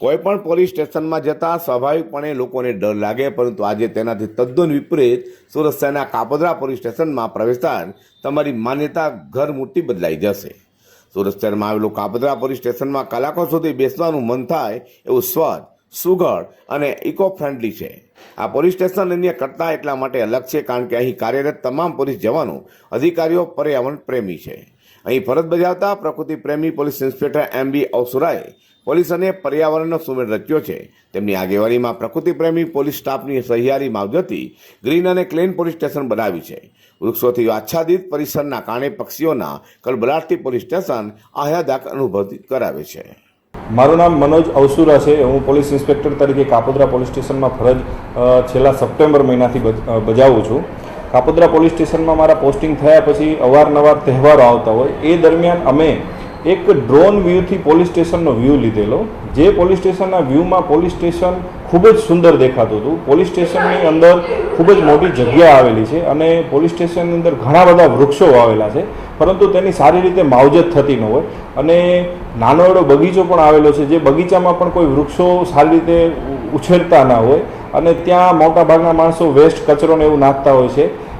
કોઈ પણ પોલીસ સ્ટેશનમાં જતાં સ્વાભાવિકપણે લોકોને ડર લાગે, પરંતુ આજે તેનાથી તદ્દન વિપરીત સુરત શહેરના કાપોદ્રા પોલીસ સ્ટેશનમાં પ્રવેશતા તમારી માન્યતા ઘર મુઠ્ઠી બદલાઈ જશે. સુરત શહેરમાં આવેલું કાપોદ્રા પોલીસ સ્ટેશનમાં કલાકો સુધી બેસવાનું મન થાય એવું સ્વચ્છ સુઘડ અને ઇકો ફ્રેન્ડલી છે. આ પોલીસ સ્ટેશન અન્ય કરતાં એટલા માટે અલગ છે, કારણ કે અહીં કાર્યરત તમામ પોલીસ જવાનો અધિકારીઓ, પર્યાવરણ પ્રેમી છે. અહીં ફરજ બજાવતા પ્રકૃતિ પ્રેમી પોલીસ ઇન્સ્પેક્ટર એમ બી અવસુરાએ પોલીસ અને પર્યાવરણનો સુમેળ રચ્યો છે. તેમની આગેવાનીમાં પ્રકૃતિ પ્રેમી પોલીસ સ્ટાફની સહિયારી માવજતી ગ્રીન અને ક્લીન પોલીસ સ્ટેશન બનાવ્યું છે. વૃક્ષોથી આચ્છાદિત પરિસરના કારણે પક્ષીઓના કલબલાટથી પોલીસ સ્ટેશન આહ્લાદક અનુભવ કરાવે છે. મારું નામ મનોજ અવસુરા છે. હું પોલીસ ઇન્સ્પેક્ટર તરીકે કાપોદ્રા પોલીસ સ્ટેશનમાં ફરજ છેલ્લા સપ્ટેમ્બર મહિનાથી બજ- બજાવું છું. કાપોદ્રા પોલીસ સ્ટેશનમાં મારા પોસ્ટિંગ થયા પછી અવારનવાર તહેવારો આવતા હોય, એ દરમિયાન અમે એક ડ્રોન વ્યૂથી પોલીસ સ્ટેશનનો વ્યૂ લીધેલો, જે પોલીસ સ્ટેશનના વ્યૂમાં પોલીસ સ્ટેશન ખૂબ જ સુંદર દેખાતું હતું. પોલીસ સ્ટેશનની અંદર ખૂબ જ મોટી જગ્યા આવેલી છે અને પોલીસ સ્ટેશનની અંદર ઘણા બધા વૃક્ષો વાવેલા છે, પરંતુ તેની સારી રીતે માવજત થતી ન હોય. અને નાનો એવો બગીચો પણ આવેલો છે, જે બગીચામાં પણ કોઈ વૃક્ષો સારી રીતે ઉછેરતા ના હોય અને ત્યાં મોટા ભાગના માણસો વેસ્ટ કચરોને એવું નાખતા હોય છે.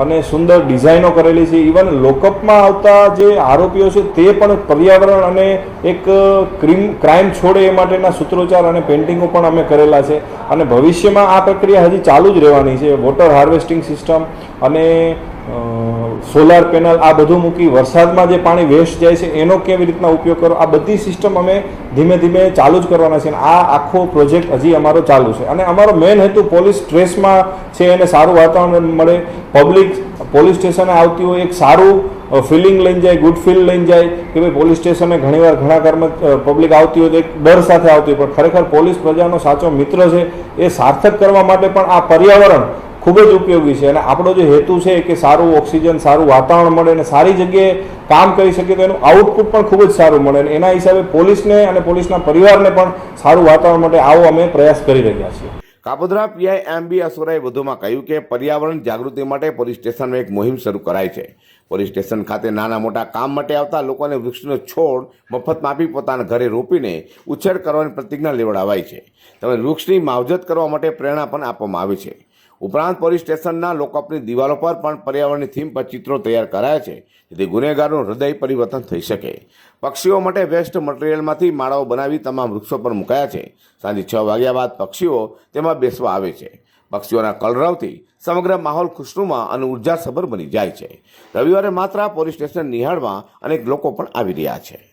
અને સુંદર ડિઝાઇનો કરેલી છે. ઇવન લોકઅપમાં આવતા જે આરોપીઓ છે, તે પણ પર્યાવરણ અને એક ક્રીમ ક્રાઇમ છોડે એ માટેના સૂત્રોચ્ચાર અને પેઇન્ટિંગો પણ અમે કરેલા છે. અને ભવિષ્યમાં આ પ્રક્રિયા હજી ચાલુ જ રહેવાની છે. વોટર હાર્વેસ્ટિંગ સિસ્ટમ અને સોલાર પેનલ આ બધું મૂકી વરસાદમાં જે પાણી વેસ્ટ જાય છે, એનો કેવી રીતના ઉપયોગ કરો? આ બધી સિસ્ટમ અમે ધીમે ધીમે ચાલુ જ કરવાના છે અને આ આખો પ્રોજેક્ટ હજી અમારો ચાલુ છે. અને અમારો મેઇન હેતુ પોલીસ સ્ટ્રેસમાં છે એને સારું વાતાવરણ મળે. પબ્લિક પોલીસ સ્ટેશને આવતી હોય, એક સારું ફિલિંગ લઈને જાય, ગુડ ફીલ લઈને જાય કે ભાઈ પોલીસ સ્ટેશને ઘણીવાર ઘણા કર્મ પબ્લિક આવતી હોય તો એક ડર સાથે આવતી હોય. પણ ખરેખર પોલીસ પ્રજાનો સાચો મિત્ર છે, એ સાર્થક કરવા માટે પણ આ પર્યાવરણ ખૂબ જ ઉપયોગી છે. અને આપણો જે હેતુ છે કે સારું ઓક્સિજન, સારું વાતાવરણ મળે અને સારી જગ્યાએ કામ કરી શકીએ, તો એનું આઉટપુટ પણ ખૂબ જ સારું મળે. અને એના હિસાબે પોલીસને અને પોલીસના પરિવારને પણ સારું વાતાવરણ માટે આવો અમે પ્રયાસ કરી રહ્યા છીએ. કાપોદ્રા પીઆઈ એમ બી અસુરાએ વધુમાં કહ્યું કે પર્યાવરણ જાગૃતિ માટે પોલીસ સ્ટેશનમાં એક મુહિમ શરૂ કરાઈ છે. પોલીસ સ્ટેશન ખાતે નાના મોટા કામ માટે આવતા લોકોને વૃક્ષનો છોડ મફતમાં આપી પોતાના ઘરે રોપીને ઉછેર કરવાની પ્રતિજ્ઞા લેવડાવાઈ છે. તેમજ વૃક્ષની માવજત કરવા માટે પ્રેરણા પણ આપવામાં આવી છે. ઉપરાંત પોલીસ સ્ટેશનના લોકઅપની દિવાલો પર પણ પર્યાવરણની થીમ પર ચિત્રો તૈયાર કરાયા છે, જેથી ગુનેગારનું હૃદય પરિવર્તન થઈ શકે. પક્ષીઓ માટે વેસ્ટ મટીરિયલમાંથી માળાઓ બનાવી તમામ વૃક્ષો પર મુકાયા છે. સાંજે છ વાગ્યા બાદ પક્ષીઓ તેમાં બેસવા આવે છે. પક્ષીઓના કલરવથી સમગ્ર માહોલ ખુશનુમા અને ઉર્જાસભર બની જાય છે. રવિવારે માત્ર પોલીસ સ્ટેશન નિહાળવા અનેક લોકો પણ આવી રહ્યા છે.